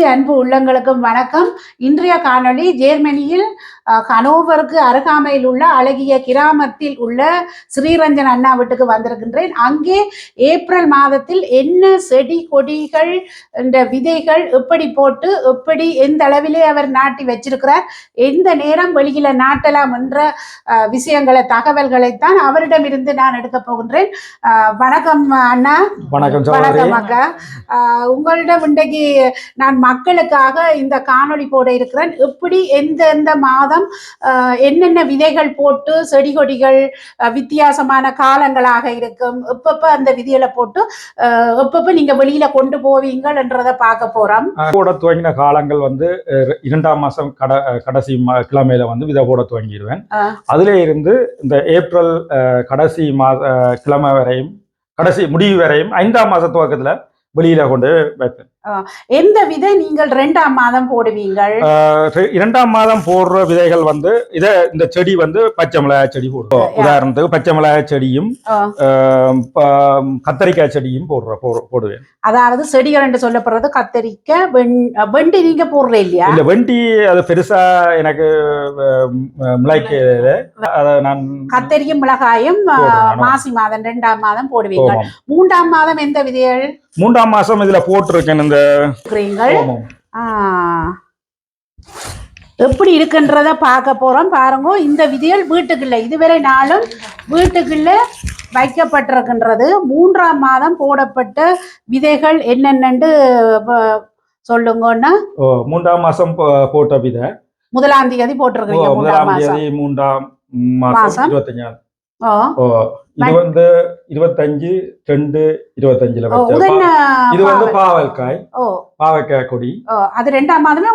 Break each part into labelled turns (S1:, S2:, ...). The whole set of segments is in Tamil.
S1: அன்பு உள்ளங்களுக்கும் வணக்கம். இன்றைய காணொளி ஜெர்மனியில் ஹனோவருக்கு அருகாமையில் உள்ள அழகிய கிராமத்தில் உள்ள ஸ்ரீரஞ்சன் அண்ணா வீட்டுக்கு வந்திருக்கின்றேன். அங்கே ஏப்ரல் மாதத்தில் என்ன செடி கொடிகள் இந்த விதைகள் எப்படி போட்டு எப்படி எந்த அளவிலே அவர் நாட்டி வச்சிருக்கிறார் எந்த நேரம் வெளியில நாட்டலாம் என்ற விஷயங்களை தகவல்களைத்தான் அவரிடமிருந்து நான் எடுக்க போகின்றேன். வணக்கம் அண்ணா.
S2: வணக்கம்
S1: வணக்கம் அக்கா. உங்களிடம் இன்றைக்கு நான் மக்களுக்காக இந்த காணொளி போட இருக்கிறேன். எப்படி எந்தெந்த மாதம் என்னென்ன விதைகள் போட்டு செடி கொடிகள் வித்தியாசமான காலங்களாக இருக்கும் எப்பப்ப அந்த விதிகளை போட்டு எப்பப்ப நீங்க வெளியில கொண்டு போவீங்கள் என்றதை பார்க்க போறோம்.
S2: போட துவங்கின காலங்கள் வந்து இரண்டாம் மாசம் கட கடைசி கிழமையில வந்து விதை போட துவங்கிடுவேன். அதிலே இருந்து இந்த ஏப்ரல் கடைசி மாத கிழமை வரையும் கடைசி முடிவு வரையும் ஐந்தாம் மாச துவக்கத்துல வெளியில கொண்டு வைப்பேன்.
S1: எந்த விதை நீங்கள் ரெண்டாம் மாதம் போடுவீங்கள்?
S2: இரண்டாம் மாதம் போடுற விதைகள் வந்து இத இந்த செடி வந்து பச்சை மிளகாய் செடி போடுவோம் உதாரணத்துக்கு பச்சை மிளகாய் செடியும் கத்தரிக்காய் செடியும் போடுற போடுவேன்.
S1: அதாவது செடிகள் என்று சொல்லப்படுறது கத்தரிக்காய் வெண் வெண்டி நீங்க போடுற இல்லையா?
S2: இல்ல வெண்டி அது பெருசா எனக்கு அஹ், முளைக்க அதை நான்
S1: கத்தரியும் மிளகாயும். மாசி மாதம் ரெண்டாம் மாதம் போடுவீங்க. மூன்றாம் மாதம் எந்த விதைகள்?
S2: மூன்றாம் மாசம் இதுல போட்டிருக்கேன் இந்த.
S1: எப்படி இருக்குன்றத பார்க்க போறோம். பாருங்க இந்த விதிகள் வீட்டுக்குள்ள இதுவரை நாளும் வீட்டுக்குள்ள வைக்கப்பட்டிருக்கின்றது. மூன்றாம் மாதம் போடப்பட்ட விதைகள் என்னென்னண்டு ப- சொல்லுங்கன்னா
S2: மூன்றாம் மாசம் போட்ட விதை.
S1: முதலாம் தேதி போட்டிருக்கீங்க மூன்றாம்
S2: முதலாம் தேதி மூன்றாம் மாசம். இருபத்தஞ்சாம் இது வந்து இருபத்தஞ்சு ரெண்டு இருபத்தஞ்சுல இது வந்து
S1: பாவல்.
S2: பாவற்காய்
S1: ஓ.
S2: பாவக்காய் கொடி.
S1: அது ரெண்டாம் மாதமே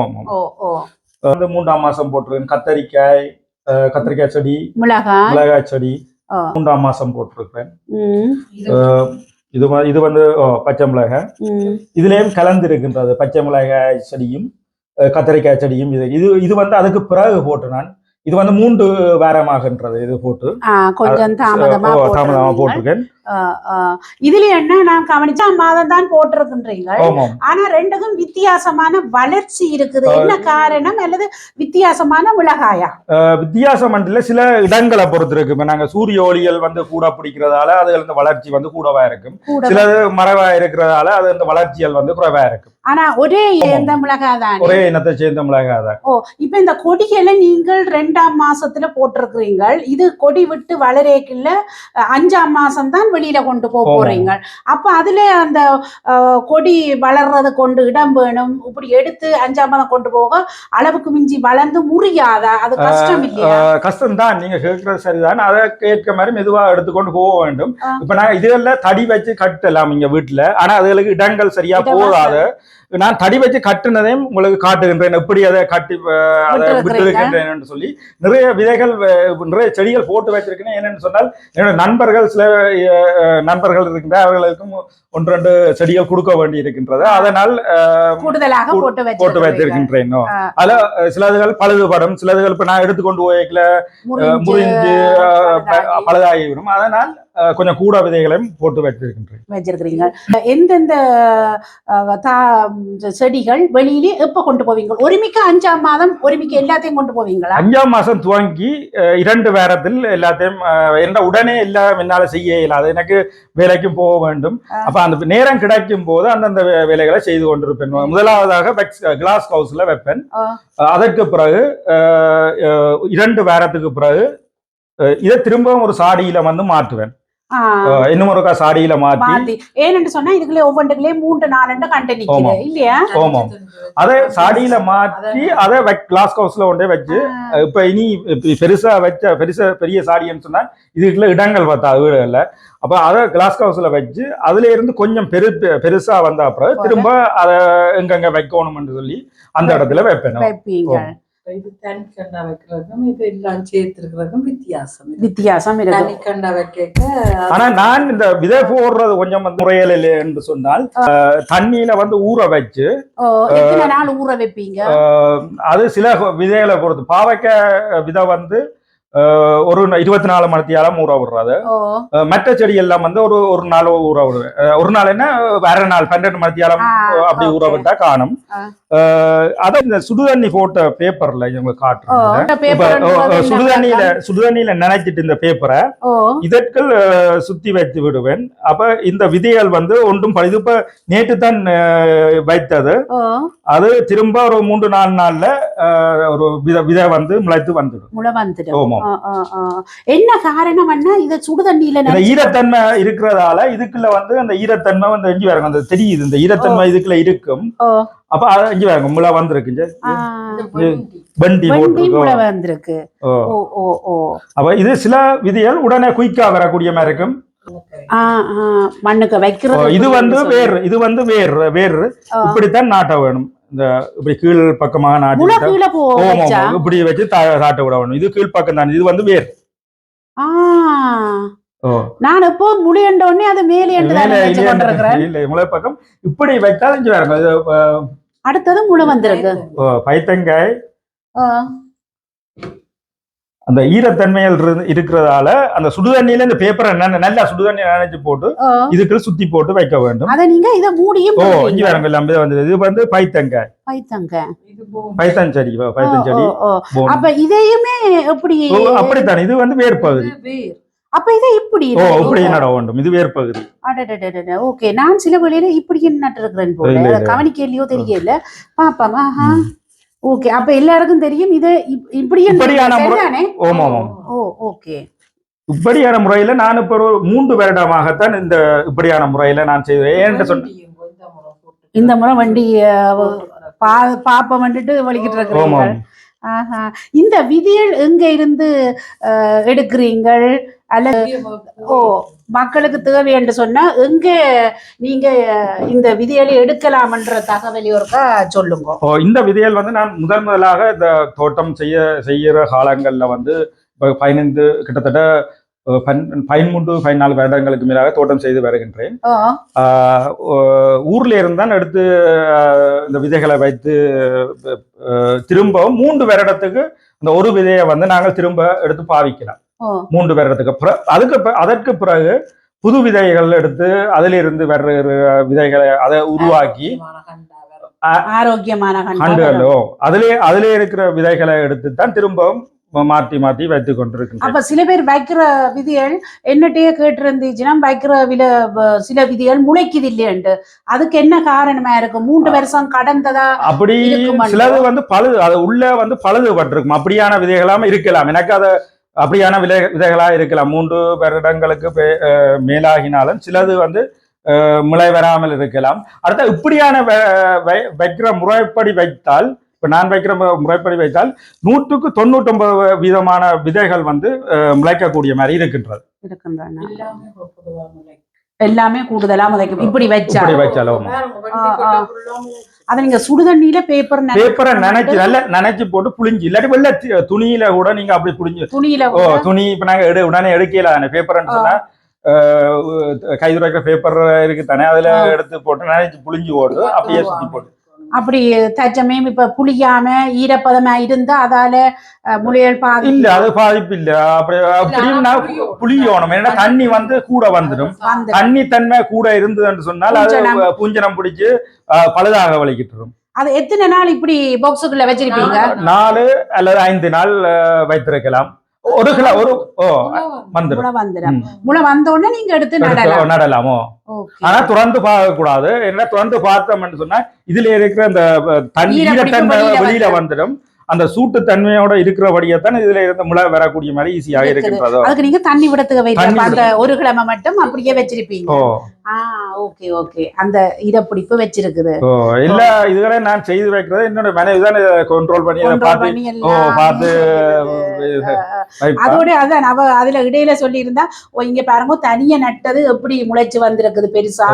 S2: ஓமம்.
S1: ஓ ஓ.
S2: வந்து மூன்றாம் மாசம் போட்டிருக்கேன். கத்தரிக்காய் கத்திரிக்காய் செடி
S1: மிளகாய்.
S2: மிளகாய் செடி. மூன்றாம் மாசம் போட்டிருக்கேன். இது இது வந்து பச்சை மிளகாய். இதுலயும் கலந்து இருக்கின்றது பச்சை மிளகாய் செடியும் கத்தரிக்காய் செடியும். இது இது இது வந்து அதுக்கு பிறகு போட்டு நான். இது வந்து மூன்று வாரமாகன்றது இது போட்டு
S1: கொஞ்சம் தாமதமா
S2: தாமதமா. போட்டிருக்கேன்.
S1: இதுல என்ன நான் கவனிச்சா மாதம் தான் போட்டிருக்கின்றீங்க
S2: ஆமாம்.
S1: ஆனா ரெண்டுக்கும் வித்தியாசமான வளர்ச்சி இருக்குது. என்ன காரணம் அல்லது வித்தியாசமான
S2: அஹ், வித்தியாசம் மண்டல சில இடங்களை பொறுத்து இருக்கு இப்ப நாங்க சூரிய ஒளிகள் வந்து கூட பிடிக்கிறதால அதுல இந்த வளர்ச்சி வந்து கூடவா இருக்கும். சிலது மறைவா இருக்கிறதால அது இந்த வளர்ச்சிகள் வந்து குறைவா இருக்கும்.
S1: ஆனா ஒரே
S2: ஆமாம்.
S1: எந்த மிளகாய் தான்
S2: ஒரே இனத்தை சேர்ந்த மிளகாய் தான்
S1: ஓ இப்ப இந்த கொடிகளை நீங்கள் ரெண்டாம் மாசத்துல போட்டிருக்கிறீங்க இது கொடி விட்டு வளரேக்குள்ள அஹ், அஞ்சாம் மாசம் தான் வெளியில கொண்டு போக. போறீங்க. அப்ப அதுல அந்த கொடி வளர்றது கொண்டு இடம் வேணும். இப்படி எடுத்து அஞ்சாம் மாதம் கொண்டு போக அளவுக்கு மிஞ்சி வளர்ந்து முறியாதா? அது கஷ்டம் இல்லையா?
S2: கஷ்டம் தான் நீங்க கேட்கறது சரிதான். அதை கேட்க மாதிரி மெதுவா எடுத்துக்கொண்டு போக வேண்டும். இப்ப நான் இதுல தடி வச்சு கட்டலாம் இங்க வீட்டுல. ஆனா அதுகளுக்கு இடங்கள் சரியா போதாது நான் தடி வச்சு கட்டுனதையும் உங்களுக்கு காட்டுகின்றேன் எப்படி அதை கட்டி அதை. விட்டிருக்கின்றேன் என்று சொல்லி நிறைய விதைகள் நிறைய செடிகள் போட்டு வச்சிருக்கேன் என்னன்னு சொன்னால் என்னோட நண்பர்கள் சில நண்பர்கள் இருக்கின்ற அவர்களுக்கும் ஒன்று ரெண்டு செடிகள் கொடுக்க வேண்டி இருக்கின்றது. அதனால்
S1: கூடுதலாக போட்டு.
S2: வைத்திருக்கின்றேன். அதுல சிலதுகள் பழுதுபடும். சிலதுகள் இப்ப நான் எடுத்துக்கொண்டு போய்க்கல.
S1: முறிஞ்சு,
S2: பழுதாகிவிடும். அதனால் கொஞ்சம் கூட விதைகளையும் போட்டு வைத்திருக்கின்றேன்
S1: வச்சிருக்கிறீங்க. எந்தெந்த செடிகள் வெளியிலே எப்ப கொண்டு போவீங்க? ஒருமிக்க அஞ்சாம் மாதம் ஒருமிக்க எல்லாத்தையும் கொண்டு போவீங்களா?
S2: அஞ்சாம் மாசம் துவங்கி இரண்டு வாரத்தில் எல்லாத்தையும் என்ன உடனே எல்லாம் என்னால செய்ய இயலாது. எனக்கு வேலைக்கும் போக வேண்டும். அப்ப அந்த நேரம் கிடைக்கும் போது அந்தந்த வேலைகளை செய்து கொண்டிருப்பேன். முதலாவதாக கிளாஸ் ஹவுஸ்ல வைப்பேன். அதற்கு பிறகு இரண்டு வாரத்துக்கு பிறகு இதை திரும்பவும் ஒரு சாடியில வந்து மாற்றுவேன். இன்னும் ஒருக்கா சாடியில
S1: மாத்தி. ஏன்னு சொன்னா இதுக்குள்ளே ஒவ்வொன்றுக்குள்ளே மூன்று நாலு கண்டு நிக்குது
S2: ஆமாம்.
S1: இல்லையா?
S2: ஆமாம். அதை சாடியில மாற்றி அதை கிளாஸ் ஹவுஸ்ல கொண்டே வச்சு இப்ப இனி பெருசா வச்ச பெருசா பெரிய சாடின்னு சொன்னா இதுக்குள்ள இடங்கள் பார்த்தா வீடுகள்ல. அப்ப அதை கிளாஸ் ஹவுஸ்ல வச்சு அதுல இருந்து கொஞ்சம் பெரு பெருசா வந்த அப்புறம் திரும்ப அதை எங்கெங்க வைக்கணும்னு சொல்லி அந்த இடத்துல வைப்பேன்.
S1: வைப்பீங்க
S3: இது தனிக்கண்டா வைக்கிறதுக்கும் இது எல்லாம் சேர்த்திருக்கிறதுக்கும் வித்தியாசம்.
S1: வித்தியாசம் இருக்கு.
S3: தனிக்கண்டா வைக்க
S2: ஆனா நான் இந்த விதை போடுறது கொஞ்சம் வந்து முறையில் இல்லை என்று சொன்னால் தண்ணியில வந்து ஊற வச்சு
S1: நாள் ஊற வைப்பீங்க?
S2: அது சில விதைகளை பொறுத்து பாவைக்காய் விதை வந்து ஒரு இருபத்தி நாலு மணித்தியாலம் ஊற விடுறது அஹ், மற்ற செடி எல்லாம் வந்து ஒரு ஒரு நாள் ஊற விடுவேன் ஒரு நாள் என்ன அரை நாள் பன்னெண்டு மணித்தியாலம்
S1: ஆ,
S2: அப்படி ஊற. விட்டா காணும்.
S1: ஆ.
S2: அஹ், அத இந்த சுடுதண்ணி போட்ட பேப்பர்ல இவங்க காட்டுறாங்க. சுடுதண்ணியில சுடுதண்ணியில நினைச்சிட்டு இந்த பேப்பரை இதற்குள் சுத்தி வைத்து விடுவேன். அப்ப இந்த விதைகள் வந்து ஒன்றும் பழுது இப்ப நேற்று தான் வைத்தது. அது திரும்ப ஒரு மூன்று நாலு நாள்ல ஒரு வித விதை வந்து முளைத்து வந்துடும்.
S1: முளை என்ன காரணம்னா இத சுடு தண்ணியில
S2: ஈரத்தன்மை இருக்கிறதால இதுக்குள்ள வந்து அந்த ஈரத்தன்மை வந்து எஞ்சி வரும். அந்த தெரியுது இந்த ஈரத்தன்மை இதுக்குள்ள இருக்கும். அப்ப அது எஞ்சி வரும். முளை வந்திருக்கு.
S3: வெண்டி.
S1: வந்திருக்கு.
S2: ஓ.
S1: ஓ ஓ ஓ.
S2: அப்ப இது சில விதிகள் உடனே குயிக்கா வரக்கூடிய மாதிரி இருக்கும்.
S1: மண்ணுக்கு வைக்கிறது
S2: இது வந்து வேர் இது வந்து வேர் வேர்
S1: ஆ.
S2: இப்படித்தான் நாட்ட வேணும். இந்த இப்படி கீழ் பக்கமாக
S1: முளை
S2: நாட்டி இப்படி வச்சு விட வேணும். இது கீழ் பக்கம் தான். இது வந்து வேர்.
S1: நான் எப்போ முளையண்ட உடனே அது மேலே கொண்டிருக்கிறேன்.
S2: இல்லை முளை பக்கம். இப்படி வைத்தால் இங்க வேற இது அஹ்,
S1: அடுத்தது முளை வந்திருக்கு.
S2: பைத்தங்காய் அந்த ஈரத்தன்மையில் இருக்கிறதால அந்த சுடுதண்ணியில இந்த பேப்பரை நல்லா சுடுதண்ணி நினைச்சு போட்டு
S1: ஆ.
S2: இதுக்குள்ள சுத்தி போட்டு வைக்க வேண்டும்.
S1: அத நீங்க இத மூடியும்
S2: ஓ. இங்க வேற எல்லாம் வந்து இது வந்து பைத்தங்காய்
S1: பைத்தங்க.
S3: இது போகும்.
S2: பைத்தன் செடி பைத்தன் செடி.
S1: அப்ப இதையுமே எப்படி
S2: அப்படித்தான். இது வந்து வேர்பகுதி.
S3: இது வேர்.
S1: அப்ப இதை இப்படி
S2: ஓ இப்படி நட வேண்டும். இது வேர்பகுதி.
S1: ஓகே. நான் சில வழியில இப்படி நட்டு இருக்கிறேன் போல.
S2: இல்ல,
S1: அதை
S2: இல்ல.
S1: கவனிக்கலையோ தெரியல. பாப்போம். ஆஹா. ஓகே அப்ப எல்லாருக்கும் தெரியும். இது இப்- இப்படி
S2: இப்படியான முறை-
S1: சரிதானே?
S2: ஓம் ஓம்
S1: ஓ ஓகே
S2: இப்படியான முறையில நான் இப்ப ஒரு மூன்று வருடமாகத்தான் இந்த இப்படியான முறையில நான் செய்வேன். ஏன்னு சொன்ன.
S1: இந்த முறை வண்டி பாப்ப வந்துட்டு வலிக்கிட்டு இருக்கிறீங்க இந்த விதிகள் எங்க இருந்து எடுக்கிறீங்கள்? அல்லது ஓ மக்களுக்கு தேவை என்று சொன்னா எங்க நீங்க அஹ், இந்த விதிகளை எடுக்கலாம்ன்ற தகவல் ஒருக்கா சொல்லுங்க.
S2: இந்த விதைகள் வந்து நான் முதல் முதலாக இந்த தோட்டம் செய்ய செய்யற காலங்கள்ல வந்து இப்ப பதினைந்து கிட்டத்தட்ட பதிமூன்று பதினாலு வருடங்களுக்கு மேலாக தோட்டம் செய்து வருகின்றேன். ஊர்ல இருந்தான் எடுத்து இந்த விதைகளை வைத்து திரும்பவும் மூன்று வருடத்துக்கு அந்த ஒரு விதையை வந்து நாங்கள் திரும்ப எடுத்து பாவிக்கலாம். மூன்று வருடத்துக்கு அதுக்கு அதற்கு பிறகு புது விதைகள் எடுத்து அதிலிருந்து வர்ற விதைகளை அதை உருவாக்கி
S3: ஆரோக்கியமான
S2: கண்டுகளோ அதிலே அதிலே இருக்கிற விதைகளை எடுத்து தான் திரும்பவும் மாற்றி மாற்றி வைத்துக் கொண்டிருக்கின்றேன்.
S1: அப்ப சில பேர் வைக்கிற விதிகள் என்னட்டையே கேட்டிருந்துச்சுன்னா வைக்கிற வில சில விதிகள் முளைக்குது இல்லையன்ட்டு அதுக்கு என்ன காரணமா இருக்கு? மூன்று வருஷம் கடந்ததா
S2: அப்படி சிலது வந்து பழுது அது உள்ள வந்து பழுதுபட்டிருக்கும். அப்படியான விதைகளாம இருக்கலாம். எனக்கு அது அப்படியான விதை விதைகளா இருக்கலாம். மூன்று வருடங்களுக்கு மேலாகினாலும் சிலது வந்து முளை வராமல் இருக்கலாம். அடுத்த இப்படியான வ- வை- வைக்கிற முறைப்படி வைத்தால் இப்ப நான் வைக்கிற முறைப்படி வைத்தால் நூற்றுக்கு தொண்ணூற்றொன்பது வீதமான விதைகள் வந்து முளைக்கக்கூடிய மாதிரி இருக்கின்றது.
S1: இருக்கின்றன.
S3: எல்லாமே பொதுவா முளை.
S1: எல்லாமே கூடுதலா முளைக்கும். இப்படி வச்சா அத நீங்க சுடுதண்ணியில பேப்பர்
S2: பேப்பரை நினைச்சு நல்லா நினைச்சு போட்டு புளிஞ்சு இல்லாட்டி வெள்ள துணியில கூட நீங்க அப்படி புளிஞ்சு
S1: துணியில
S2: ஓ துணி இப்ப நாங்க எடு உடனே எடுக்கல தானே. பேப்பர்னு சொன்னா அஹ், கை துடைக்கிற பேப்பர் இருக்கு தானே. அதுல. எடுத்து போட்டு நினைச்சு புளிஞ்சு போட்டு அப்படியே சுத்தி போட்டு.
S1: அப்படி தச்சமயம் இப்ப புளியாம ஈரப்பதமா இருந்தா அதால முளையல் பாதி
S2: இல்ல அது பாதிப்பு இல்ல அப்படி அப்படின்னா
S3: புளியோணும்.
S2: ஏன்னா தண்ணி வந்து கூட வந்துடும்.
S1: வந்து
S2: தண்ணி தன்மை கூட இருந்ததுன்னு சொன்னால் அது
S1: பூஞ்சனம்.
S2: பிடிச்சு பழுதாக வலிக்கிட்டுரும்.
S1: அது எத்தனை நாள் இப்படி பாக்ஸுக்குள்ள வச்சிருப்பீங்க?
S2: நாலு அல்லது ஐந்து நாள் வைத்திருக்கலாம். ஒரு கிலோ ஒரு ஓ. வந்துடும்.
S1: வந்துடும். முளை வந்த உடனே நீங்க எடுத்து நடலாம்.
S2: நடலாமோ? ஆனா துறந்து பார்க்க கூடாது என்ன துறந்து பார்த்தோம்னு சொன்னா இதுல இருக்கிற அந்த அஹ், தண்ணி
S1: ஈரப்பிடிப்பு
S2: ஈரத்தன்மை
S1: வெளியில
S2: வந்துடும். அந்த சூட்டு தன்மையோட இருக்கிறபடியே தான் இதுல இருந்து முளை வரக்கூடிய மாதிரி ஈஸியாக. இருக்கின்றதோ.
S1: அதுக்கு நீங்க தண்ணி விடத்துக்கு வைக்க
S2: தண்ணி
S1: அந்த ஒரு கிழமை மட்டும் அப்படியே வச்சிருப்பீங்க. Okay okay. அந்த ஈரப்பிடிப்பு வச்சிருக்குது.
S2: ஓ இல்ல இதுவரை நான் செய்து வைக்கிறது என்னோட மனைவி தான் கண்ட்ரோல் பண்ணி பார்த்து பார்த்து.
S1: அதோட அதான் அவ அதுல இடையில சொல்லி இருந்தா இங்க பாருங்க தனியா நட்டது எப்படி முளைச்சு வந்திருக்குது பெருசா?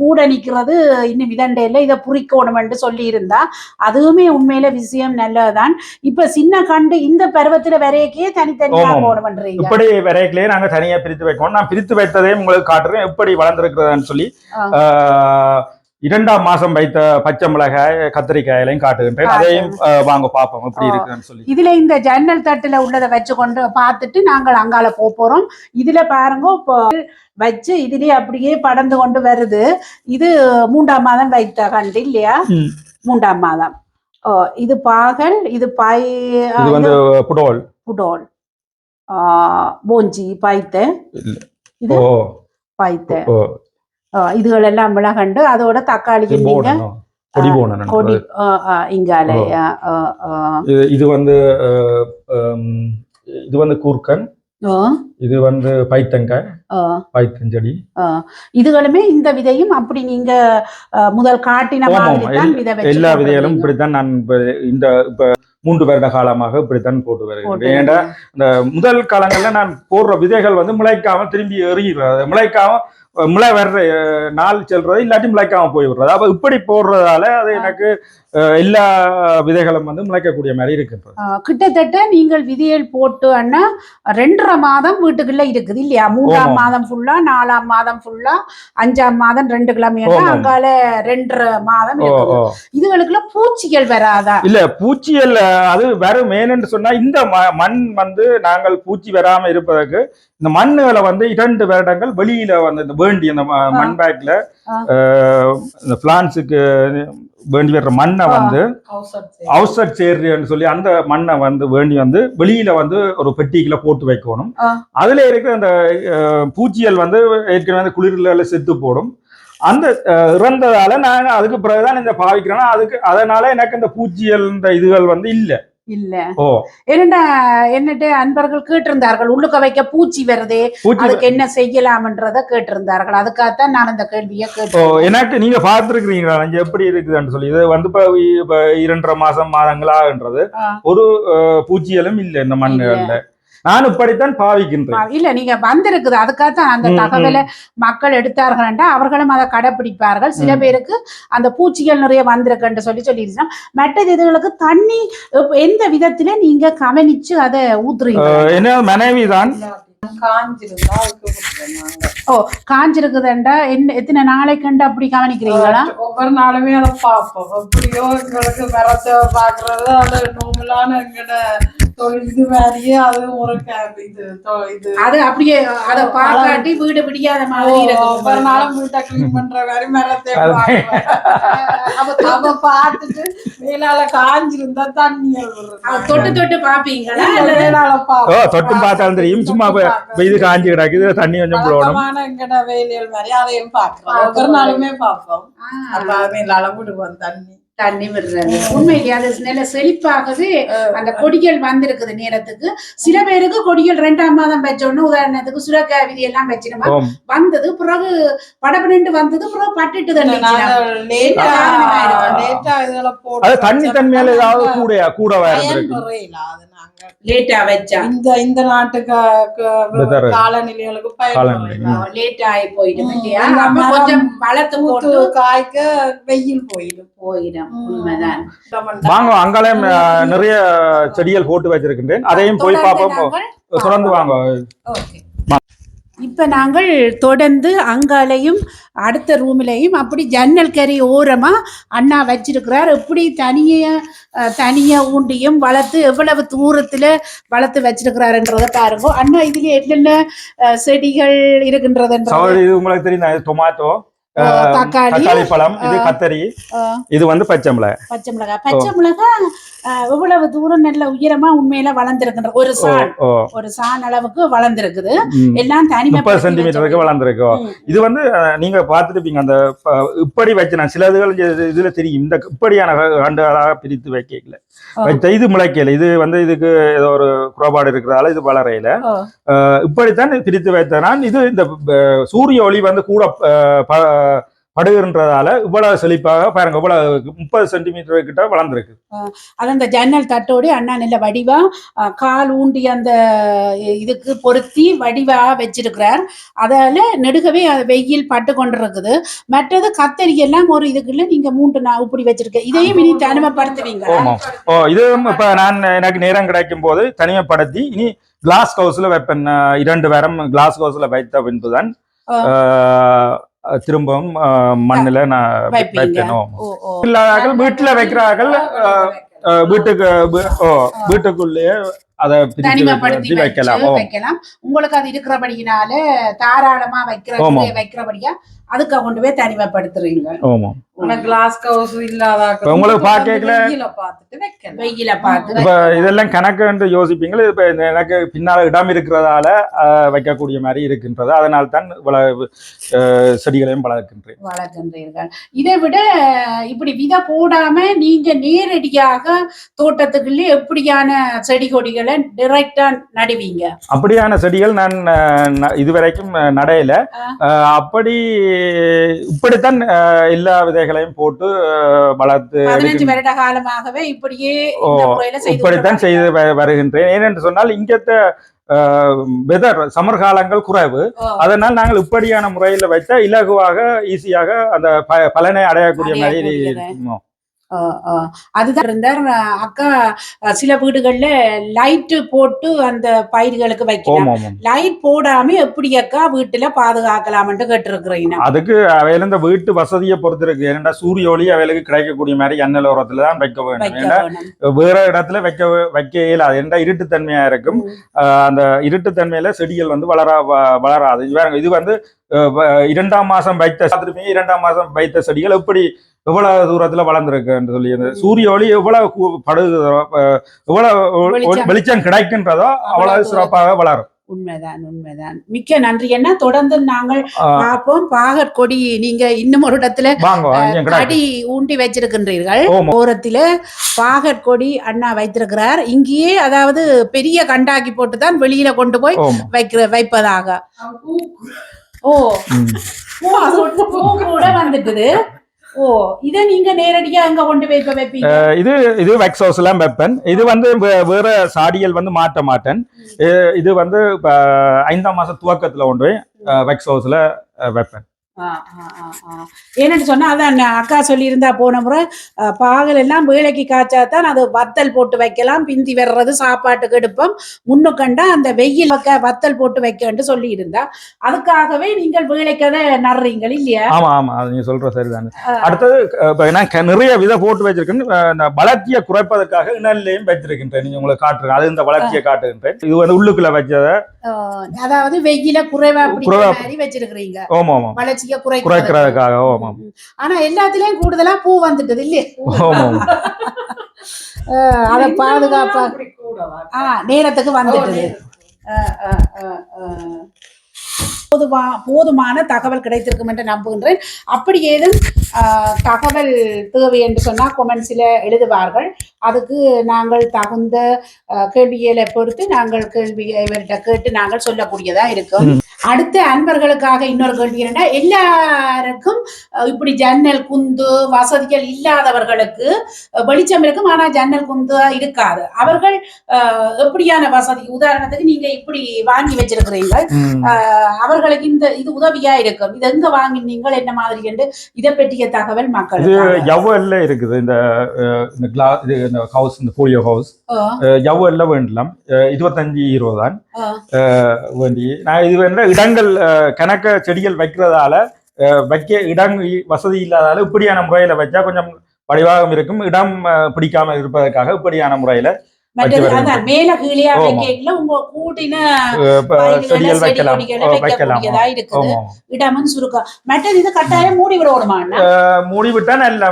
S1: கூட நிக்கிறது இன்னும் விதண்டையில இதை புரிக்கணும்னு சொல்லி இருந்தா அதுவுமே உண்மையில விஷயம் நல்லதுதான். இப்ப சின்ன கண்டு இந்த பருவத்துல வரையக்கே தனித்தனியா. போடணும்ன்றீங்க
S2: இப்படி விரைக்கிலேயே நாங்க தனியா பிரித்து வைக்கணும். நான் பிரித்து வைத்ததே உங்களுக்கு காட்டுறேன். எப்படி வளர்ந்துருக்கிறதுன்னு சொல்லி இரண்டாம் மாசம் வைத்த பச்சை மிளகாய் கத்திரிக்காயிலையும் காட்டுகின்றேன். அதையும் வாங்க பார்ப்போம். எப்படி. இருக்குன்னு சொல்லி.
S1: இதுல இந்த ஜன்னல் தட்டுல உள்ளதை வச்சு கொண்டு பார்த்துட்டு நாங்கள் அங்கால போக போறோம். இதுல பாருங்க இப்போ வச்சு இதுலயே அப்படியே படர்ந்து கொண்டு வருது. இது மூன்றாம் மாதம் வைத்த கண்டு இல்லையா. மூன்றாம் மாதம். ஓ இது பாகல் இது பாய்
S2: இது வந்து புடோல்.
S1: புடோல். போஞ்சி பாய்த்த. இது பாய்த்த
S2: ஓ
S1: ஆ, இதுகள் எல்லாம் மிளகண்டு அதோட தக்காளி
S2: கொடி போடணும்.
S1: கொடி இங்கால.
S2: இது வந்து இது வந்து கூர்க்கன் இது வந்து பைத்தங்காய். பைத்தஞ்செடி.
S1: இதுகளுமே இந்த விதையும் அப்படி நீங்க முதல் காட்டின மாதிரி
S2: எல்லா விதைகளும். இப்படித்தான் நான் இந்த இப்ப மூன்று வருட காலமாக இப்படித்தான் போட்டு வருகிறேன். ஏன்டா இந்த முதல் காலங்கள்ல நான் போடுற விதைகள் வந்து முளைக்காம திரும்பி எறிகிறது முளைக்காம முளை வர்ற நாள் செல்றது இல்லாட்டி முளைக்காம போய் விடுறது. அப்ப இப்படி போடுறதால அது எனக்கு எல்லா விதைகளும் வந்து முளைக்கக்கூடிய மாதிரி இருக்கு
S1: கிட்டத்தட்ட நீங்கள் விதியல் போட்டு அண்ணா ரெண்டரை மாதம் வீட்டுக்குள்ள இருக்குது இல்லையா மூன்றாம். மாதம் ஃபுல்லா நாலாம் மாதம் ஃபுல்லா அஞ்சாம் மாதம் ரெண்டு கிழமை. அங்கால ரெண்டரை மாதம் இதுகளுக்குள்ள பூச்சிகள் வராதா
S2: இல்ல பூச்சியல் அது வெறும் மேனன்னு சொன்னா இந்த மண் வந்து நாங்கள் பூச்சி வராம இருப்பதற்கு இந்த மண்ணுகளை வந்து இரண்டு வருடங்கள் வெளியில வந்து இந்த வேண்டி அந்த ம- மண் பேக்ல. இந்த பிளான்ஸுக்கு வேண்டி வர்ற மண்ணை. வந்து. அவுசர் சேர்ன்னு சொல்லி அந்த மண்ணை வந்து வேண்டி வந்து வெளியில வந்து ஒரு பெட்டிக்குள்ள போட்டு வைக்கணும். அதுல இருக்கிற அந்த பூச்சியல் வந்து ஏற்கனவே குளிர்ல செத்து போடும் அந்த இறந்ததால நான் அதுக்கு பிறகுதான் இந்த பாவிக்கிறேன்னா அதுக்கு அதனால எனக்கு இந்த பூச்சியல் இந்த இதுகள் வந்து இல்ல
S1: இல்ல. என்னடா என்னட்டு அன்பர்கள் கேட்டிருந்தார்கள் உள்ளுக்க வைக்க பூச்சி வருதே அதுக்கு என்ன செய்யலாம்ன்றத கேட்டிருந்தார்கள். அதுக்காகத்தான் நான் இந்த கேள்வியை கேட்டேன்.
S2: எனக்கு நீங்க பார்த்துருக்கீங்களா இங்க எப்படி இருக்குதுன்னு சொல்லி. இது வந்து இப்ப இரண்டரை மாசம் மாதங்களாகன்றது. ஒரு பூச்சியலும் இல்ல இந்த மண்ணுகள்ல. நான் இப்படித்தான் பாவிக்கின்றேன்.
S1: இல்ல நீங்க வந்திருக்குது. அதுக்காகத்தான் அந்த
S2: ம், ம்.
S1: தகவலை மக்கள் எடுத்தார்கள்டா அவர்களும் அதை கடைப்பிடிப்பார்கள். சில. பேருக்கு அந்த பூச்சிகள் நிறைய வந்திருக்குன்னு சொல்லி சொல்லிடுச்சோம் மற்றது இதுகளுக்கு தண்ணி எந்த விதத்தில நீங்க கவனிச்சு அதை ஊத்துறீங்க?
S2: என்ன மனைவி தான்.
S1: ஓ காஞ்சிருக்குதுண்டா? என்ன எத்தனை நாளைக்குண்டு அப்படி கவனிக்கிறீங்களா?
S3: ஒவ்வொரு நாளுமே அதை பார்ப்போம். எப்படியோ எங்களுக்கு வரத்தை பாக்குறது அது நோமலான எங்கட இது மாதிரியே அது ஒரு க- இது தொ- இது.
S1: அது அப்படியே அதை பார்க்காட்டி வீடு பிடிக்காத மாதிரி
S3: ஒவ்வொரு நாளும் வீட்டை கிளீன் பண்ற மாதிரி மரத்தை
S2: அது-
S3: பார்ப்போம். அவ பார்த்துட்டு மேலால காஞ்சிருந்தா தண்ணி
S1: தொட்டு தொட்டு பாப்பீங்களா
S3: மேலால
S2: ஓ
S3: பார்ப்போம்.
S2: தொட்டும் பார்த்தாலும் தெரியும். சும்மா இது காஞ்சி கிடக்கு இதுல தண்ணி கொஞ்சம் போடணும்.
S3: எங்கட வேலைகள் மாதிரி அதையும் பார்க்கிறோம் ஒவ்வொரு நாளுமே பார்ப்போம். அப்ப மேலால விடுவோம் தண்ணி
S1: தண்ணி விடுறது. உண்மையிலேயே அது நல்ல செழிப்பாகவே அந்த கொடிகள் வந்திருக்குது நேரத்துக்கு. சில பேருக்கு கொடிகள் ரெண்டாம் மாதம் வச்சோன்னு உதாரணத்துக்கு சுரக்காய் விதி எல்லாம் வச்சிருமா. வந்தது பிறகு படபடண்டு வந்தது பிறகு பட்டுட்டு தண்ணி
S2: தன்மையில ஏதாவது கூட கூட
S1: லேட்டா வச்சா.
S3: இந்த இந்த நாட்டுக்கு. காலநிலைகளுக்கு.
S1: லேட் ஆகி போயிடும் கொஞ்சம்
S3: பூத்து
S1: போட்டு
S3: காய்க்க வெயில் போயிடும்.
S1: போயிடும். உண்மைதான்.
S2: வாங்க அங்காலையும் அஹ், நிறைய செடிகள் போட்டு வச்சிருக்கின்றேன். அதையும் போய் பார்ப்போம். தொடர்ந்து வாங்க.
S3: ஓகே.
S1: இப்ப நாங்கள் தொடர்ந்து அங்காலையும் அடுத்த ரூம்லையும் அப்படி ஜன்னல் கறி ஓரமா அண்ணா வச்சிருக்கிறார். எப்படி தனிய அஹ், தனிய ஊண்டியும் வளர்த்து எவ்வளவு தூரத்துல வளர்த்து வச்சிருக்கிறாருன்றத பாருங்க. அண்ணா இதுல என்னென்ன செடிகள் இருக்கின்றதுன்றது.
S2: உங்களுக்கு தெரியும் டொமாட்டோ
S1: தக்காளி.
S2: பழம் இது. கத்தரி இது வந்து பச்சை மிளகாய்.
S1: பச்சை மிளகாய். பச்சை மிளகாய் எவ்வளவு தூரம் நல்ல உயரமா உண்மையில வளர்ந்துருக்கின்ற ஒரு சான் ஒரு சான் அளவுக்கு வளர்ந்துருக்குது. எல்லாம் தனிமை
S2: முப்பது சென்டிமீட்டருக்கு வளர்ந்துருக்கு. இது வந்து நீங்க பார்த்துருப்பீங்க அந்த இப்படி வச்சு நான் சில இதுகள் இது- இதுல தெரியும். இந்த இப்படியான கண்டுகளாக பிரித்து வைக்கல. வைத்த இது முளைக்கல. இது வந்து இதுக்கு ஏதோ ஒரு குறைபாடு இருக்கிறதால இது வளரையில. இப்படித்தான் பிரித்து வைத்த நான் இது இந்த சூரிய ஒளி வந்து கூட படுகின்றதால இவ்வளவு செழிப்பாக பாருங்க இவ்வளவு முப்பது சென்டிமீட்டர் கிட்ட வளர்ந்துருக்கு.
S1: அது அந்த ஜன்னல் தட்டோடு அண்ணா நல்ல வடிவா கால் ஊண்டி அந்த இதுக்கு பொருத்தி வடிவா வச்சிருக்கிறார். அதால நெடுகவே வெயில் பட்டு கொண்டிருக்குது. மற்றது கத்தரி எல்லாம் ஒரு இதுக்குள்ள நீங்க மூன்று நான் இப்படி வச்சிருக்க இதையும் இனி தனிமைப்படுத்துவீங்க
S2: ஓ இது இப்ப நான் எனக்கு நேரம் கிடைக்கும் போது தனிமைப்படுத்தி இனி கிளாஸ் ஹவுஸ்ல வைப்பேன். இரண்டு வாரம் கிளாஸ் ஹவுஸ்ல வைத்த பின்புதான் திரும்பவும் மண்ணுல நான். வைக்கணும். இல்லாதார்கள் வீட்டுல வைக்கிறார்கள். வீட்டுக்கு ஓ வீட்டுக்குள்ளேயே அதை
S1: தனிமைப்படுத்தி
S2: வைக்கலாம்.
S1: உங்களுக்கு அது இருக்கிறபடியினால தாராளமா வைக்கிற. வைக்கிறபடியா அதுக்கு கொண்டு போய் தனிமைப்படுத்துறீங்க
S2: ஆமா.
S3: ஆனா கிளாஸ் கவுஸ்
S2: இப்ப உங்களுக்கு
S3: வந்து
S2: பார்க்கல-
S3: வெயில
S1: பார்த்து
S2: இப்ப இதெல்லாம் கணக்குன்னு யோசிப்பீங்களா? இப்ப இந்த எனக்கு பின்னால இடம் இருக்கிறதால வைக்கக்கூடிய மாதிரி இருக்கின்றது. அதனால் தான் இவ்வளவு செடிகளையும் வளர்க்கின்றேன்.
S1: வளர்க்கின்றீர்கள். இதை விட இப்படி விதை போடாம நீங்க நேரடியாக தோட்டத்துக்குள்ளே எப்படியான செடி கொடிகளை டைரக்டா நடுவீங்க?
S2: அப்படியான செடிகள் நான் இதுவரைக்கும் நடையில. அப்படி இப்படித்தான் எல்லா விதைகளையும் போட்டு வளர்த்து
S1: வருட காலமாகவே இப்படியே
S2: இப்படித்தான் செய்து வருகின்றேன். ஏனென்று சொன்னால் இங்கத்த வெதர் சமர் காலங்கள் குறைவு. அதனால் நாங்கள் இப்படியான முறையில் வைத்தா இலகுவாக ஈஸியாக அந்த பலனை அடையக்கூடிய மாதிரி
S1: அதுதான் இருந்தார். அக்கா சில வீடுகள்ல லைட் போட்டு அந்த பயிர்களுக்கு வைக்கலாம் லைட் போடாம எப்படி அக்கா வீட்டுல பாதுகாக்கலாம்னு கேட்டிருக்கிறீங்க?
S2: அதுக்கு அவையில இந்த வீட்டு வசதியை பொறுத்து இருக்கு. ஏன்னா சூரிய ஒளி அவைகளுக்கு கிடைக்கக்கூடிய மாதிரி எண்ணெய் ஓரத்துல தான் வைக்க வேண்டும். ஏன்னா வேற இடத்துல வைக்க வைக்க இயலாது. ஏன்னா இருட்டுத்தன்மையா இருக்கும். அந்த இருட்டுத்தன்மையில செடிகள் வந்து வளரா வளராது. இது வந்து இரண்டாம் மாசம் வைத்த பார்த்திருப்பீங்க, இரண்டாம் மாசம் வைத்த செடிகள் எப்படி எவ்வளவு தூரத்துல வளர்ந்துருக்கு என்று சொல்லி சூரிய ஒளி எவ்வளவு அஹ், எவ்வளவு
S1: வெளிச்சம்.
S2: கிடைக்கின்றதோ
S1: அவ்வளவு
S2: சிறப்பாக வளரும்.
S1: உண்மைதான் உண்மைதான். மிக்க நன்றி. என்ன தொடர்ந்து நாங்கள் பார்ப்போம். பாகற் கொடி நீங்க இன்னும் ஒரு இடத்துல அடி ஊண்டி வச்சிருக்கின்றீர்கள். ஓரத்தில பாகற் கொடி அண்ணா வைத்திருக்கிறார். இங்கேயே அதாவது பெரிய கண்டாக்கி போட்டு தான் வெளியில கொண்டு போய் வைக்கிற வைப்பதாக. ஓ. கூட வந்துட்டுது. இத நீங்க நேரடியா அங்க கொண்டு போய் வைப்பீங்க?
S2: இது இது வெக்ஸ் ஹவுஸ்லாம் வைப்பேன். இது வந்து வேற சாடிகள் வந்து மாட்ட மாட்டேன். இது வந்து ஐந்தாம் மாசம் துவக்கத்துல கொண்டு போய் வெக்ஸ் ஹவுஸ்ல வைப்பேன்.
S1: ஏன்னு சொன்னா அதான் அக்கா சொல்லியிருந்தா போன முறை பாகல் எல்லாம் வேலைக்கு காய்ச்சாதான் அது வத்தல் போட்டு வைக்கலாம் பிந்தி வர்றது சாப்பாட்டுக்கு எடுப்போம். முன்னுக்கண்டா அந்த வெயில் வைக்க வத்தல் போட்டு வைக்கன்னு சொல்லி இருந்தா அதுக்காகவே நீங்கள் வேலைக்கதை நடுறீங்க இல்லையா?
S2: ஆமா ஆமா. அது நீங்க சொல்ற சரிதானே. அடுத்தது நிறைய விதை போட்டு வச்சிருக்கேன். வளர்ச்சியை குறைப்பதற்காக இணல்லையும் வச்சிருக்கின்றேன் நீங்க உங்களுக்கு காட்டுறேன் அது இந்த வளர்ச்சியை காட்டுகின்றேன். இது வந்து உள்ளுக்குள்ள வச்சத
S1: அதாவது வெயில குறைவா
S2: குறைவா-
S1: வச்சிருக்கிறீங்க.
S2: ஓம் ஓம்
S1: குறைக்கிறது
S2: குறைக்கிறதுக்காக
S1: ஆனா எல்லாத்துலயும் கூடுதலா பூ வந்துட்டது இல்லையா? அஹ், அதை பாதுகாப்பா ஆ நேரத்துக்கு வந்துட்டது. போதுமா போதுமான தகவல் கிடைத்திருக்கும் என்று நம்புகின்றேன். அப்படி ஏதும் தகவல் தேவை என்று சொன்னால் கொமெண்ட்ஸில் எழுதுவார்கள். அதுக்கு நாங்கள் தகுந்த அஹ், கேள்விகளை பொறுத்து நாங்கள் கேள்வி இவர்கிட்ட கேட்டு நாங்கள் சொல்லக்கூடியதா இருக்கும். அடுத்த அன்பர்களுக்காக இன்னொரு கேள்வி என்னன்னா எல்லாருக்கும் இப்படி ஜன்னல் குந்து வசதிகள் இல்லாதவர்களுக்கு வெளிச்சம் இருக்கும் ஆனா ஜன்னல் குந்து இருக்காது. அவர்கள் எப்படியான வசதி? உதாரணத்துக்கு நீங்க இப்படி வாங்கி வச்சிருக்கிறீங்க அவர்களுக்கு இந்த இது உதவியா இருக்கும். இது எங்க வாங்கினீங்கள் என்ன மாதிரி என்று இதை பற்றிய தகவல்
S2: இது
S1: மக்களுக்கு
S2: யவ்வல்ல இருக்குது. இந்த அஹ், இந்த ஹவுஸ் இந்த போலியோ ஹவுஸ் யவ்வல்ல வேண்டலாம். இருபத்தஞ்சு இருபது தான். வேண்டி நான் இது வந்து இடங்கள் கணக்க செடிகள் வைக்கிறதால வைக்க இடம் வசதி இல்லாதால இப்படியான முறையில வச்சா கொஞ்சம் வடிவாகம் இருக்கும். இடம் பிடிக்காம இருப்பதற்காக இப்படியான முறையில செடிகள் வைக்கலாம். வைக்கலாம்.
S1: வைக்கக்கூடியதா இருக்குது.
S2: ஆமா.
S1: இடமும் சுருக்கம். மற்றது இது கட்டாயம் மூடி விடணுமா
S2: மூடி விட்டா நல்ல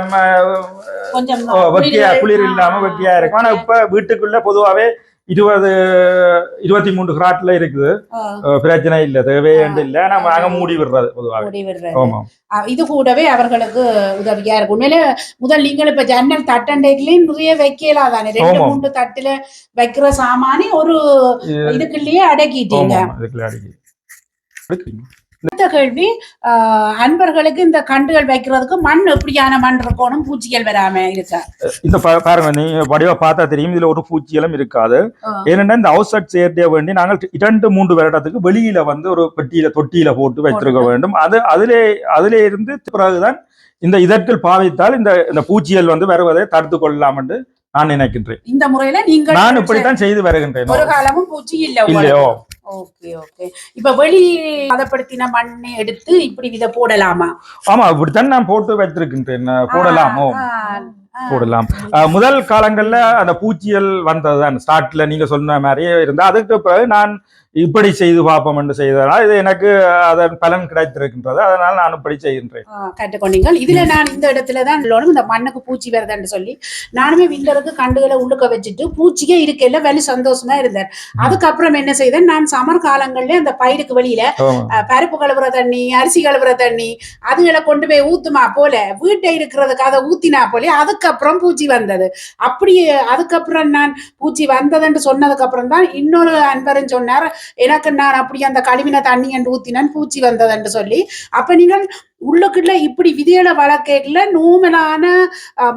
S1: கொஞ்சம்
S2: வெக்கையா குளிர் இல்லாம வெக்கையா இருக்கும். ஆனா இப்ப வீட்டுக்குள்ள பொதுவாவே இருபது இருபத்தி மூன்று கிராட்ல இருக்குது பிரச்சனை இல்ல தேவையண்டு இல்ல. நம்ம நாங்க மூடி விடுறது பொதுவாக ஆமா.
S1: இது கூடவே அவர்களுக்கு உதவியா இருக்கும். உண்மையில முதல் நீங்கள் இப்ப ஜன்னல் தட்டண்டைகளையும் நிறைய வைக்கலாம் தானே ரெண்டு. மூன்று தட்டுல வைக்கிற சாமானி ஒரு இதுக்குள்ளேயே அடக்கிட்டீங்க. அடுத்த கேள்வி அன்பர்களுக்கு இந்த கன்றுகள் வைக்கிறதுக்கு மண் எப்படியான மண் இருக்கணும்? பூச்சிகள் வராம இருக்க?
S2: இந்த பாருங்க நீங்க வடிவா பார்த்தா தெரியும். இதுல ஒரு பூச்சியெல்லாம் இருக்காது.
S1: ஆ.
S2: ஏன்னா இந்த அவுட்சைட் சேர்த்தே வேண்டி நாங்கள் இரண்டு மூன்று வருடத்துக்கு வெளியில வந்து ஒரு பெட்டியில தொட்டியில போட்டு வைத்திருக்க வேண்டும். அது அதிலே அதிலே இருந்து பிறகுதான் இந்த இதற்குள் பாவித்தால் இந்த இந்த பூச்சிகள் வந்து வருவதை தடுத்து கொள்ளலாம் என்று நான் நினைக்கின்றேன்.
S1: இந்த முறையில நீங்கள்
S2: நான் இப்படித்தான் செய்து வருகின்றேன்?
S1: ஒரு காலமும் பூச்சி இல்ல
S2: இல்லையோ?
S1: Okay okay. இப்ப வெளி பதப்படுத்தின மண்ணை எடுத்து இப்படி இத போடலாமா?
S2: ஆமா இப்படித்தான் நான் போட்டு வைத்திருக்கின்றேன். போடலாமோ. போடலாம். முதல் காலங்கள்ல அந்த பூச்சியல் வந்ததுதான். ஸ்டார்ட்ல நீங்க சொன்ன மாதிரியே இருந்தா அதுக்கு பிறகு நான் இப்படி செய்து பார்ப்போம் என்று செய்ததனால் இது எனக்கு அதன் பலன் கிடைத்திருக்கின்றது. அதனால் நான் இப்படி செய்கின்றேன்.
S1: ஆ, கற்றுக்கொண்டீங்க இதுல நான் இந்த இடத்துல தான் இந்த மண்ணுக்கு பூச்சி வருதுன்னு சொல்லி நானுமே விண்டருக்கு கண்டுகளை உள்ளுக்க வச்சுட்டு பூச்சியே இருக்கையில வெளி சந்தோஷமா இருந்தேன் அதுக்கப்புறம் என்ன செய்தேன்? நான் சமர் காலங்கள்ல அந்த பயிருக்கு வெளியில பருப்பு கழுவுற தண்ணி அரிசி கழுவுற தண்ணி அதுகளை கொண்டு போய் ஊத்துமா போல வீட்டை இருக்கிறதுக்கு அதை ஊத்தினா போல அதுக்கப்புறம் பூச்சி வந்தது. அப்படி அதுக்கப்புறம் நான் பூச்சி வந்ததுன்னு சொன்னதுக்கு அப்புறம் தான் இன்னொரு அன்பரும் சொன்னார் எனக்கு நான் அப்படி அந்த கழுவின தண்ணி என்று ஊத்தினேன் பூச்சி வந்தது என்று சொல்லி. அப்ப நீங்கள் உள்ளுக்குள்ள இப்படி விதிகளை வளர்க்கல நோமலான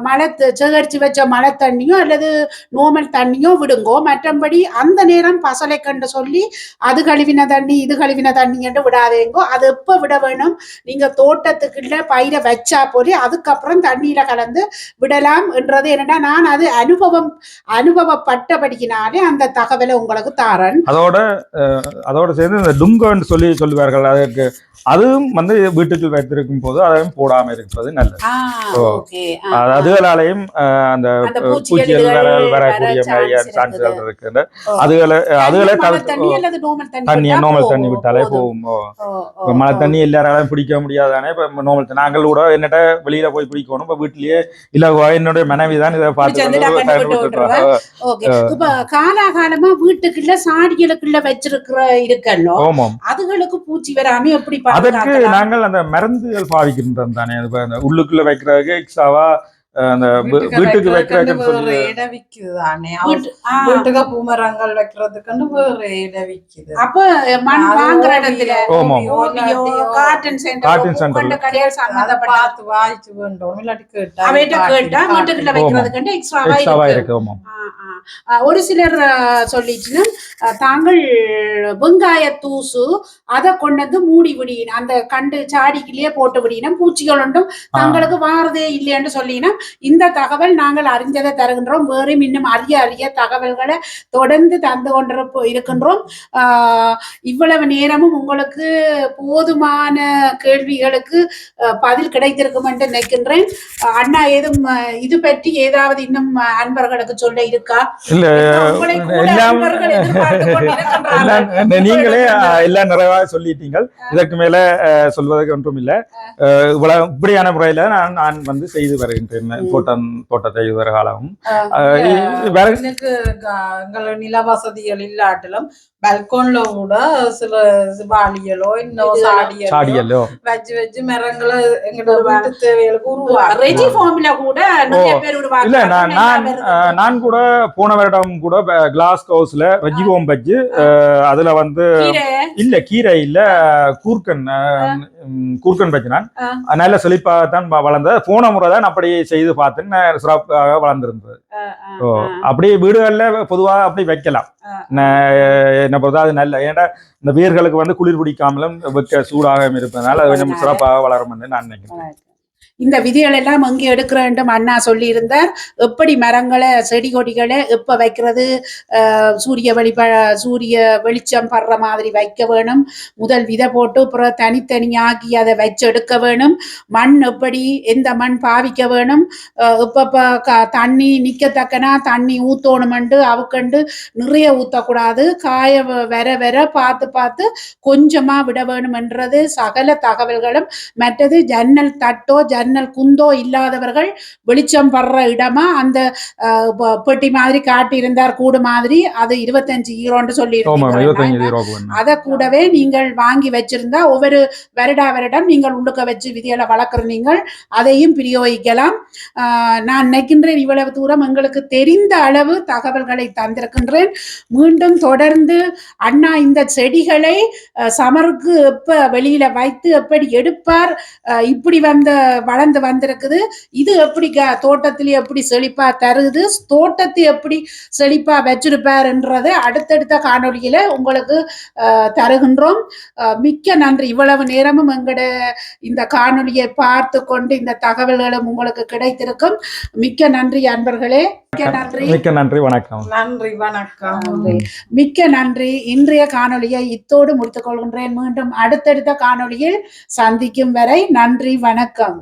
S1: மழை சேகரித்து சேகரிச்சு வச்ச மழை தண்ணியோ அல்லது நோமல் தண்ணியோ விடுங்கோ. மற்றபடி அந்த நேரம் பசலை கண்டு சொல்லி அது கழுவின தண்ணி இது கழுவின தண்ணி என்று விடாதேங்கோ. அது எப்ப விட வேணும்? நீங்க தோட்டத்துக்குள்ள பயிரை வச்சா போய் அதுக்கப்புறம் தண்ணியில கலந்து விடலாம் என்றது என்னன்னா நான் அது அனுபவம் அனுபவப்பட்டபடிக்கினாலே அந்த தகவலை உங்களுக்கு தாரேன்.
S2: அதோட அதோட சேர்ந்து இந்த டுங்கன்னு சொல்லி சொல்லுவார்கள். அதற்கு அதுவும் வந்து வீட்டுக்கு வைத்திருக்கும் போது அதையும் போடாம இருப்பது நல்லது. அதுகளாலையும் அந்த பூச்சிகள் வரக்கூடிய
S1: இருக்குது.
S2: இருக்கின்ற. அதுகளை அதுகளை
S1: மழை
S2: தவிர்த்து
S1: தண்ணி அல்லது normal தண்ணி
S2: தண்ணி
S1: விட்டா
S2: நோமல் தண்ணி விட்டாலே. போகும் மழை. தண்ணி எல்லாராலும் பிடிக்க முடியாதானே? இப்ப நோமல் நாங்கள் கூட என்னட்ட வெளியில போய் பிடிக்கணும். இப்ப வீட்லயே இல்ல என்னுடைய மனைவி தான் இதை பார்த்து
S1: காலாகாலமா வீட்டுக்குள்ள சாடிகளுக்குள்ள வச்சிருக்கிற இருக்கல்லோ
S2: ஓமம்
S1: அதுகளுக்கு பூச்சி வராம எப்படி
S2: அதற்கு
S1: பாதுகாக்கலாம்?
S2: நாங்கள் அந்த மருந்துகள் பாவிக்கின்றோம் தானே. அது உள்ளுக்குள்ள வைக்கிறதுக்கு எக்ஸ்ட்ராவா அந்த வீட்டுக்கு வைக்கிறதுக்குன்னு சொல்லி
S3: இடம் விக்குது தானே
S1: வீட்டு- ஆ,
S3: வீட்டுக்கு பூமரங்கள் வைக்கிறதுக்குன்னு வேற இடம் விக்குது.
S1: அப்ப மண்
S3: அது
S1: வாங்குற இடத்துல. காட்டன் சென்டர்
S2: காட்டன்
S1: கடையில்
S3: பார்த்து வாய்ச்சு வேண்டும் இல்லாட்டி கேட்டா
S1: வீட்டுக்குள்ள வைக்கிறதுக்கு எக்ஸ்ட்ராவா
S2: எக்ஸ்ட்ராவா
S1: இருக்கு. ஒரு சிலர் சொல்லிச்சுன்னா தாங்கள் வெங்காய தூசு அதை கொண்டு வந்து மூடி விடியின அந்த கண்டு சாடிக்குள்ளேயே போட்டு விடினா பூச்சிகள் ஒன்றும் தங்களுக்கு வாரதே இல்லைன்னு சொல்லினா இந்த தகவல் நாங்கள் அறிஞ்சதை தருகின்றோம். வேறும் இன்னும் அரிய அரிய தகவல்களை தொடர்ந்து தந்து கொண்டிருப்ப இருக்கின்றோம். இவ்வளவு நேரமும் உங்களுக்கு போதுமான கேள்விகளுக்கு பதில் கிடைத்திருக்கும் என்று நினைக்கின்றேன். அண்ணா ஏதும் இது பற்றி ஏதாவது இன்னும் அன்பர்களுக்கு சொல்ல இருக்கா?
S2: இல்ல நீங்களே எல்லாம் நிறைவாக சொல்லிட்டீங்க இதற்கு மேல சொல்வதற்கு ஒன்றும் இல்ல. இவ்வளவு இப்படியான முறையில நான் நான் வந்து செய்து வருகின்றேன். தோட்டம் தோட்டத்தை இதுவரை காலமும் அஹ், இ- வேற
S3: எனக்கு க- எங்கள நில வசதிகள் இல்லாட்டிலும் பல்கோன்ல கூட சில வாளியலோ இன்னும் சாடியலோ வச்சு வச்சு மரங்களை எங்களோட வீட்டு தேவைகளுக்கு
S1: ரெஜி
S3: உருவாக்கு
S1: ஃபார்ம்ல கூட நிறைய பேர்
S2: இல்ல. நான் நான் கூட போன வருடம் கூட கிளாஸ் ஹவுஸ்ல வெஜிகோம் வச்சு அஹ், அதுல வந்து இல்ல கீரை இல்ல கூர்க்கன் கூர்க்கன்
S1: ஆ.
S2: நல்ல செழிப்பாக தான் வளர்ந்தது. போன முறை தான் அப்படி செய்து பார்த்தேன் சிறப்பாக வளர்ந்திருந்தது. ஓ
S1: அஹ்.
S2: அப்படியே வீடுகள்ல பொதுவா அப்படி வைக்கலாம். என்ன பொறுத்தா அது நல்ல ஏன்னா இந்த வேர்களுக்கு வந்து குளிர் பிடிக்காமலும் வெக்க சூடாகவும் இருப்பதனால அது கொஞ்சம் சிறப்பாக வளரும் என்று நான் நினைக்கிறேன்.
S1: இந்த விதிகள் எல்லாம் எங்கே எடுக்க வேண்டும்? அண்ணா சொல்லியிருந்தார். எப்படி மரங்களை செடி கொடிகளை எப்ப வைக்கிறது? சூரிய வெளி சூரிய வெளிச்சம் படுற மாதிரி வைக்க வேணும். முதல் விதை போட்டு அப்புறம் தனித்தனியாக்கி அதை வச்சு எடுக்க வேணும். மண் எப்படி எந்த மண் பாவிக்க வேணும்? இப்போ க- தண்ணி நிற்கத்தக்கனா தண்ணி ஊத்தணுமெண்டு அவுக்கண்டு நிறைய ஊற்றக்கூடாது காய வர வர பார்த்து பார்த்து கொஞ்சமா விட வேணுமென்றது சகல தகவல்களும். மற்றது ஜன்னல் தட்டோ ஜன்னல் குந்தோ இல்லாதவர்கள் வெளிச்சம் படுற இடமா அந்த பெட்டி மாதிரி காட்டியிருந்தார் கூடு மாதிரி. அது இருபத்தஞ்சு ஈரோன்னு சொல்லி அதை கூடவே நீங்கள் வாங்கி வச்சிருந்தா ஒவ்வொரு வருடா வருடம் நீங்கள் உள்ளுக்க வச்சு விதிகளை வளர்க்குற நீங்கள் அதையும் பிரயோகிக்கலாம். நான் நினைக்கின்றேன் இவ்வளவு தூரம் எங்களுக்கு தெரிந்த அளவு தகவல்களை தந்திருக்கின்றேன். மீண்டும் தொடர்ந்து அண்ணா இந்த செடிகளை சமருக்கு எப்ப வெளியில வைத்து எப்படி எடுப்பார் இப்படி வந்த வள வளர்ந்து வந்திருக்குது. இது எப்படி தோட்டத்திலே எப்படி செழிப்பா தருது? தோட்டத்தை எப்படி செழிப்பா வச்சிருப்பாருன்றதை அடுத்தடுத்த காணொளியில உங்களுக்கு தருகின்றோம். மிக்க நன்றி. இவ்வளவு நேரமும் எங்கட இந்த காணொளியை பார்த்து கொண்டு இந்த தகவல்களும் உங்களுக்கு கிடைத்திருக்கும். மிக்க நன்றி அன்பர்களே. மிக்க நன்றி.
S2: மிக்க நன்றி. வணக்கம்.
S3: நன்றி. வணக்கம்.
S1: நன்றி. மிக்க நன்றி. இன்றைய காணொளியை இத்தோடு முடித்துக் கொள்கின்றேன். மீண்டும் அடுத்தடுத்த காணொளியில் சந்திக்கும் வரை நன்றி. வணக்கம்.